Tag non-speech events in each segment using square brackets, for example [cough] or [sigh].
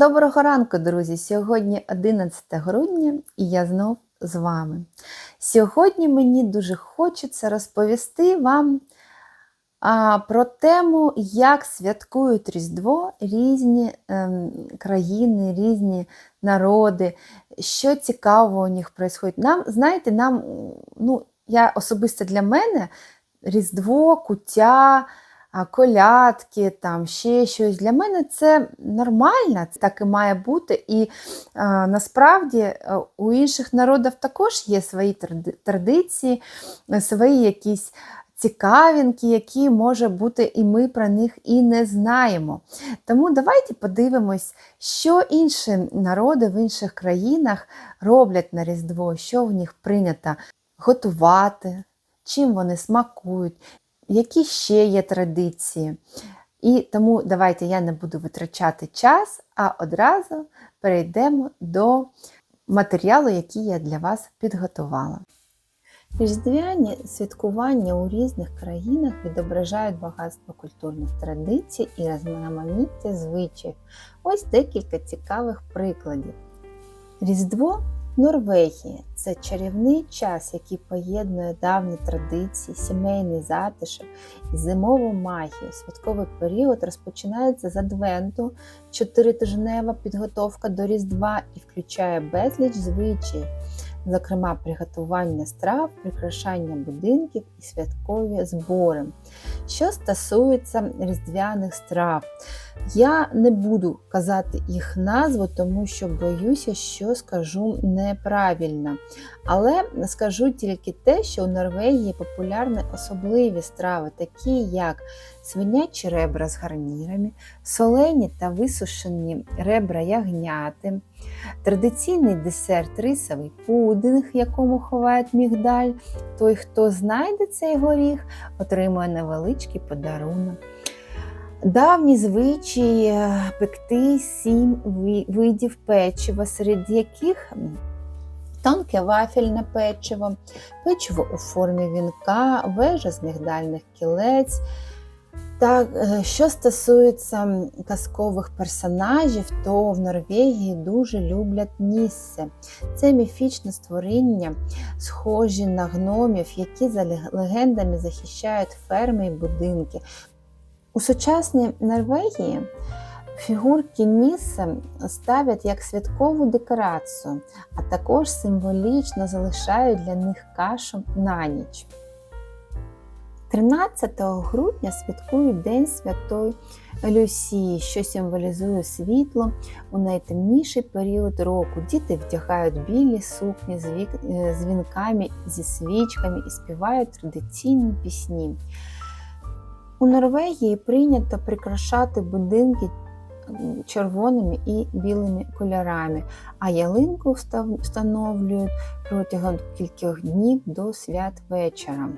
Доброго ранку, друзі! Сьогодні 11 грудня і я знов з вами. Сьогодні мені дуже хочеться розповісти вам а, про тему, як святкують Різдво різні ем, країни, різні народи, що цікавого у них відбувається. Нам, знаєте, нам, ну, я особисто для мене Різдво, куття колядки, там ще щось. Для мене це нормально, це так і має бути. І а, насправді у інших народів також є свої традиції, свої якісь цікавинки, які може бути, і ми про них і не знаємо. Тому давайте подивимось, що інші народи в інших країнах роблять на Різдво, що в них прийнято готувати, чим вони смакують, які ще є традиції. І тому давайте я не буду витрачати час, а одразу перейдемо до матеріалу, який я для вас підготувала. Різдвяні святкування у різних країнах відображають багатство культурних традицій і різноманіття звичаїв. Ось декілька цікавих прикладів. Різдво в Норвегії це чарівний час, який поєднує давні традиції, сімейний затишок і зимову магію. Святковий період розпочинається з Адвенту, чотиритижнева підготовка до Різдва і включає безліч звичаїв, зокрема приготування страв, прикрашання будинків і святкові збори. Що стосується різдвяних страв, я не буду казати їх назву, тому що боюся, що скажу неправильно. Але скажу тільки те, що у Норвегії популярні особливі страви, такі як свинячі ребра з гарнірами, солені та висушені ребра ягняти, традиційний десерт рисовий пудинг, в якому ховають мігдаль. Той, хто знайде цей горіх, отримує невеличкий подарунок. Давні звичаї е, пекти сім видів печива, серед яких тонке вафельне печиво, печиво у формі вінка, вежа з мігдальних кілець. Так, е, що стосується казкових персонажів, то в Норвегії дуже люблять Ніссе. Це міфічне створіння, схожі на гномів, які за легендами захищають ферми і будинки. У сучасній Норвегії фігурки Нісе ставлять як святкову декорацію, а також символічно залишають для них кашу на ніч. 13 грудня святкують День Святої Люсії, що символізує світло у найтемніший період року. Діти вдягають білі сукні з е, з вінками, зі свічками і співають традиційні пісні. У Норвегії прийнято прикрашати будинки червоними і білими кольорами, а ялинку встановлюють протягом кількох днів до свят вечора.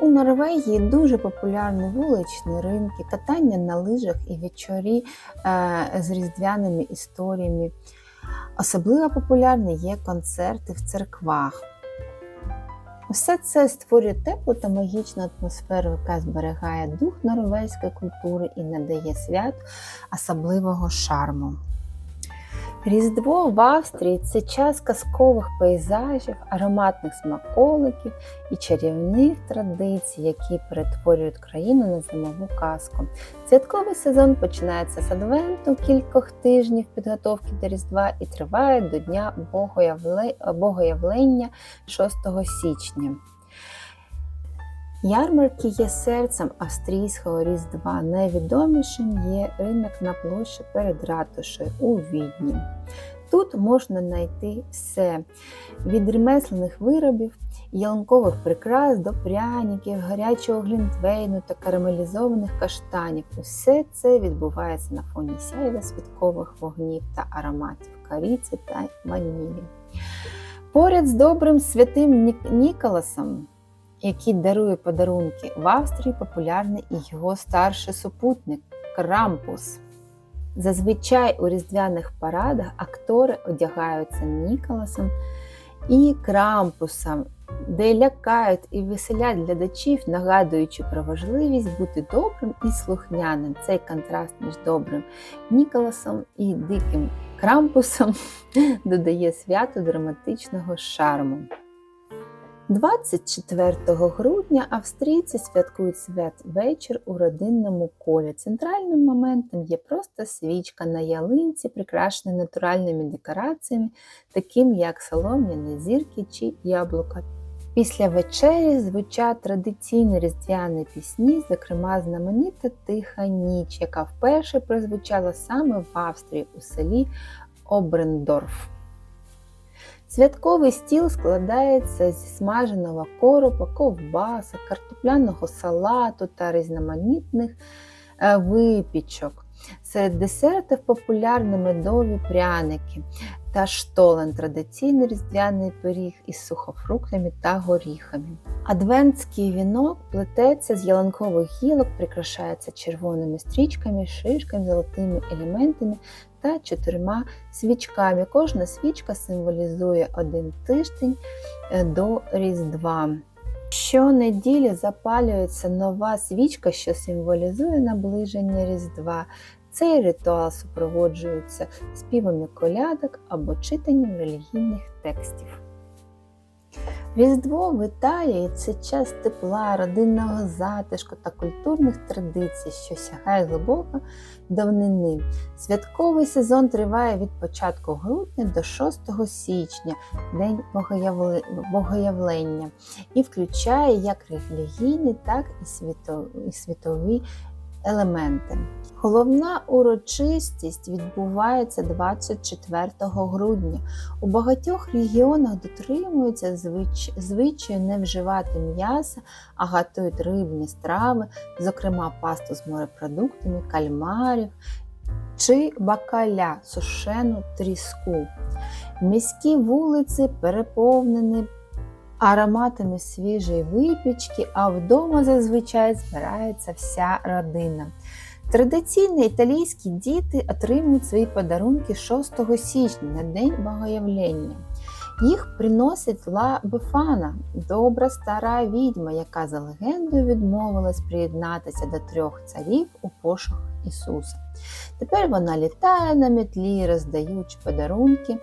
У Норвегії дуже популярні вуличні ринки, катання на лижах і вечорі е, з різдвяними історіями. Особливо популярні є концерти в церквах. Усе це створює теплу та магічну атмосферу, яка зберігає дух норвезької культури і надає свят особливого шарму. Різдво в Австрії це час казкових пейзажів, ароматних смаколиків і чарівних традицій, які перетворюють країну на зимову казку. Святковий сезон починається з адвенту кількох тижнів підготовки до Різдва і триває до Дня Богоявлення 6 січня. Ярмарки є серцем австрійського різдва. Найвідомішим є ринок на площі перед ратушею у Відні. Тут можна знайти все від ремеслених виробів, ялинкових прикрас до пряників, гарячого глінтвейну та карамелізованих каштанів. Усе це відбувається на фоні сяйва святкових вогнів та ароматів каріці та ванілі. Поряд з добрим святим Нік- Ніколасом який дарує подарунки в Австрії, популярний і його старший супутник Крампус. Зазвичай у різдвяних парадах актори одягаються Ніколасом і Крампусом, де лякають і веселять глядачів, нагадуючи про важливість бути добрим і слухняним. Цей контраст між добрим Ніколасом і диким Крампусом [laughs] додає свято драматичного шарму. 24 грудня австрійці святкують святвечір у родинному колі. Центральним моментом є просто свічка на ялинці, прикрашена натуральними декораціями, таким як солом'яні зірки чи яблука. Після вечері звучать традиційні різдвяні пісні, зокрема знаменита Тиха ніч, яка вперше прозвучала саме в Австрії у селі Обрендорф. Святковий стіл складається зі смаженого коропа, ковбаса, картопляного салату та різноманітних е, випічок. Серед десертів популярні медові пряники та штолен традиційний різдвяний пиріг із сухофруктами та горіхами. Адвентський вінок плететься з ялинкових гілок, прикрашається червоними стрічками, шишками, золотими елементами та чотирма свічками. Кожна свічка символізує один тиждень е, до Різдва. Щонеділі запалюється нова свічка, що символізує наближення Різдва. Цей ритуал супроводжується співами колядок або читанням релігійних текстів. Різдво в Італії це час тепла, родинного затишку та культурних традицій, що сягає глибоко давнини. Святковий сезон триває від початку грудня до 6 січня, День Богоявлення, і включає як релігійні, так і світові елементи. Головна урочистість відбувається 24 грудня. У багатьох регіонах дотримуються звич... звичаю не вживати м'яса, а готують рибні страви, зокрема пасту з морепродуктами, кальмарів чи бакаля, сушену тріску. Міські вулиці переповнені ароматами свіжої випічки, а вдома зазвичай збирається вся родина. Традиційно італійські діти отримують свої подарунки 6 січня на День Богоявлення. Їх приносить Ла Бефана, добра стара відьма, яка за легендою відмовилась приєднатися до трьох царів у пошук Ісуса. Тепер вона літає на метлі, роздаючи подарунки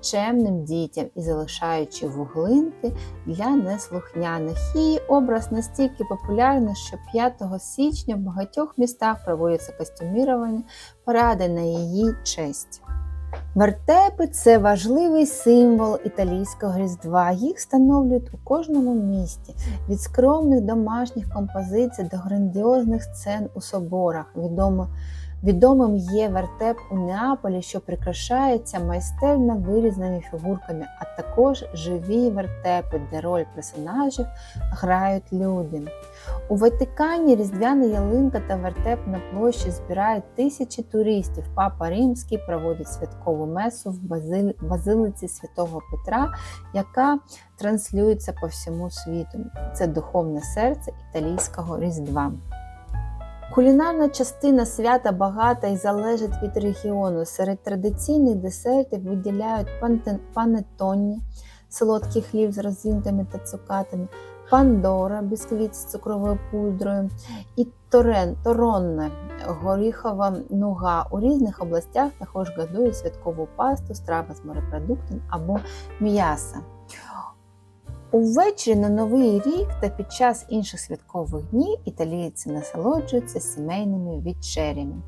чемним дітям і залишаючи вуглинки для неслухняних. Її образ настільки популярний, що 5 січня в багатьох містах проводяться костюміровані паради на її честь. Вертепи це важливий символ італійського різдва. Їх встановлюють у кожному місті, від скромних домашніх композицій до грандіозних сцен у соборах. Відомо Відомим є вертеп у Неаполі, що прикрашається майстерно вирізними фігурками, а також живі вертепи, де роль персонажів грають люди. У Ватикані різдвяна ялинка та вертеп на площі збирають тисячі туристів. Папа Римський проводить святкову месу в базилиці святого Петра, яка транслюється по всьому світу. Це духовне серце італійського різдва. Кулінарна частина свята багата і залежить від регіону. Серед традиційних десертів виділяють панетонні, солодкий хліб з розинками та цукатами, пандора, бісквіт з цукровою пудрою і торен, торонне, горіхова нуга. У різних областях також годують святкову пасту, страви з морепродуктом або м'яса. Увечері на Новий рік та під час інших святкових днів італійці насолоджуються сімейними вечерями.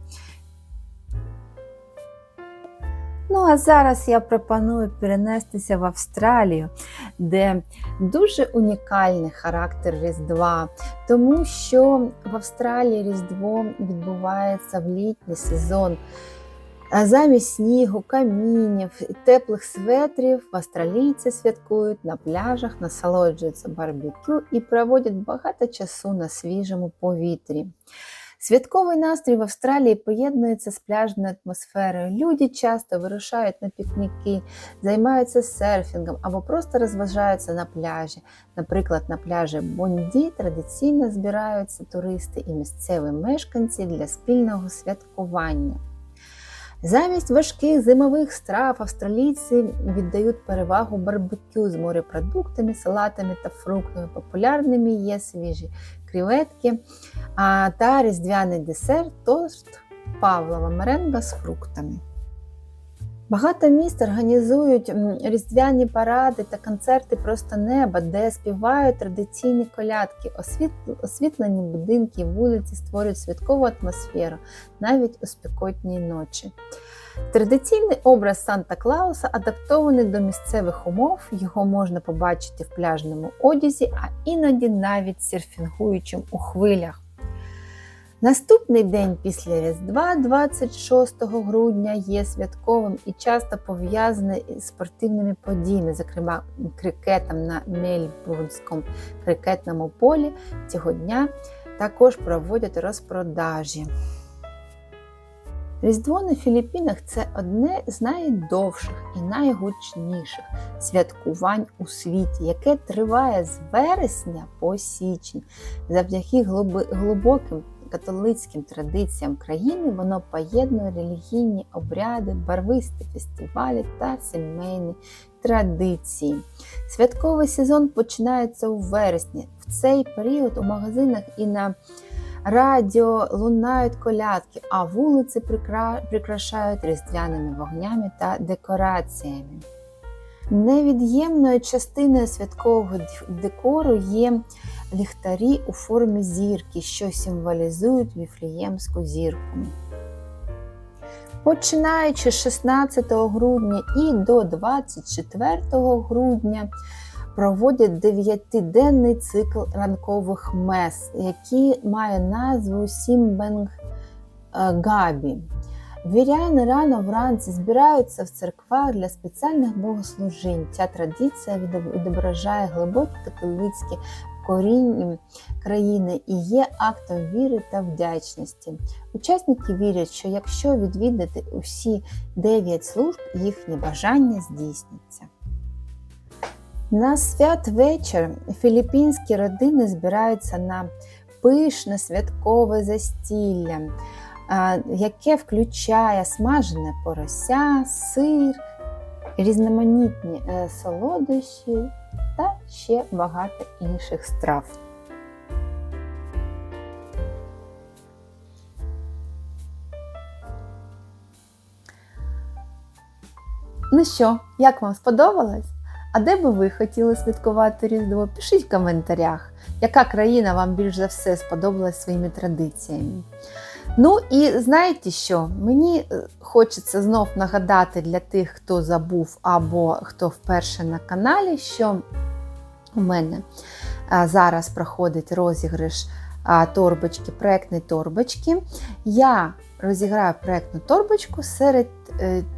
Ну, а зараз я пропоную перенестися в Австралію, де дуже унікальний характер Різдва, тому що в Австралії Різдво відбувається в літній сезон. Замість снігу, камінів і теплих светрів австралійці святкують на пляжах, насолоджуються барбекю і проводять багато часу на свіжому повітрі. Святковий настрій в Австралії поєднується з пляжною атмосферою. Люди часто вирушають на пікніки, займаються серфінгом або просто розважаються на пляжі. Наприклад, на пляжі Бонді традиційно збираються туристи і місцеві мешканці для спільного святкування. Замість важких зимових страв австралійці віддають перевагу барбекю з морепродуктами, салатами та фруктами. Популярними є свіжі креветки та різдвяний десерт тост Павлова меренга з фруктами. Багато міст організують різдвяні паради та концерти просто неба, де співають традиційні колядки, освітлені будинки, вулиці створюють святкову атмосферу навіть у спекотні ночі. Традиційний образ Санта Клауса адаптований до місцевих умов, його можна побачити в пляжному одязі, а іноді навіть серфінгуючим у хвилях. Наступний день після Різдва, 26 грудня, є святковим і часто пов'язаний із спортивними подіями, зокрема крикетом на Мельбурнському крикетному полі. Цього дня також проводять розпродажі. Різдво на Філіппінах це одне з найдовших і найгучніших святкувань у світі, яке триває з вересня по січень. Завдяки глибоким католицьким традиціям країни воно поєднує релігійні обряди, барвисті фестивалі та сімейні традиції. Святковий сезон починається у вересні. В цей період у магазинах і на радіо лунають колядки, а вулиці прикра- прикрашають різдвяними вогнями та декораціями. Невід'ємною частиною святкового декору є ліхтарі у формі зірки, що символізують віфліємську зірку. Починаючи з 16 грудня і до 24 грудня проводять дев'ятиденний цикл ранкових мес, який має назву Сімбенг е, Габі. Віряни рано вранці збираються в церквах для спеціальних богослужінь. Ця традиція відображає глибокі католицькі коріння країни і є актом віри та вдячності. Учасники вірять, що якщо відвідати усі дев'ять служб, їхні бажання здійсняться. На святвечір філіппінські родини збираються на пишне святкове застілля, яке включає смажене порося, сир, різноманітні е, солодощі та ще багато інших страв. Ну що, як вам сподобалось? А де би ви хотіли святкувати Різдво? Пишіть в коментарях, яка країна вам більш за все сподобалась своїми традиціями. Ну і знаєте що? Мені е, хочеться знов нагадати для тих, хто забув або хто вперше на каналі, що у мене зараз проходить розіграш торбочки, проектної торбочки. Я розіграю проектну торбочку серед е,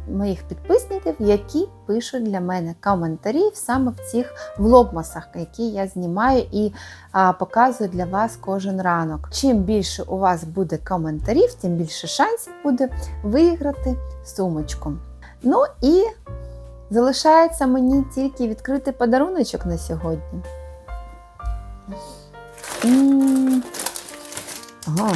моїх підписників, які пишуть для мене коментарі саме в цих влогмасах, які я знімаю і показую для вас кожен ранок. Чим більше у вас буде коментарів, тим більше шансів буде виграти сумочку. Ну і залишається мені тільки відкрити подаруночок на сьогодні. Ага.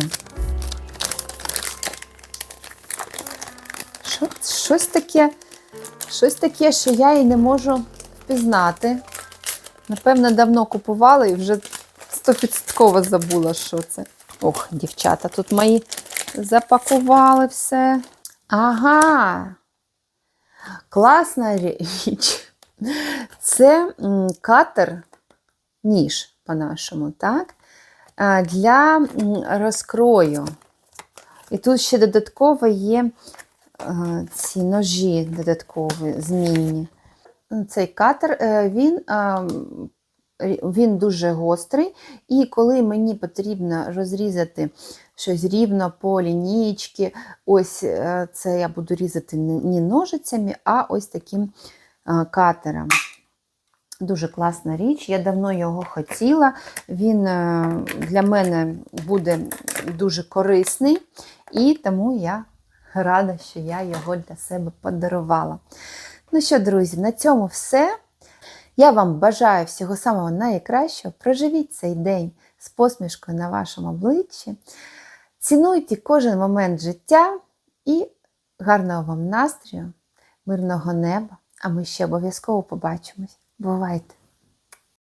Що, щось таке, щось таке, що я і не можу впізнати. Напевно, давно купувала і вже стовідсотково забула, що це. Ох, дівчата, тут мої запакували все. Ага. Класна річ. Це катер, ніж по-нашому, так? Для розкрою. І тут ще додатково є ці ножі додаткові, змінні. Цей катер, е, він, е, він дуже гострий, і коли мені потрібно розрізати щось рівно по лінійці, ось е, це я буду різати не ножицями, а ось таким е, катером. Дуже класна річ, я давно його хотіла. Він е, для мене буде дуже корисний, і тому я рада, що я його для себе подарувала. Ну що, друзі, на цьому все. Я вам бажаю всього самого найкращого. Проживіть цей день з посмішкою на вашому обличчі. Цінуйте кожен момент життя і гарного вам настрою, мирного неба, а ми ще обов'язково побачимось. Бувайте!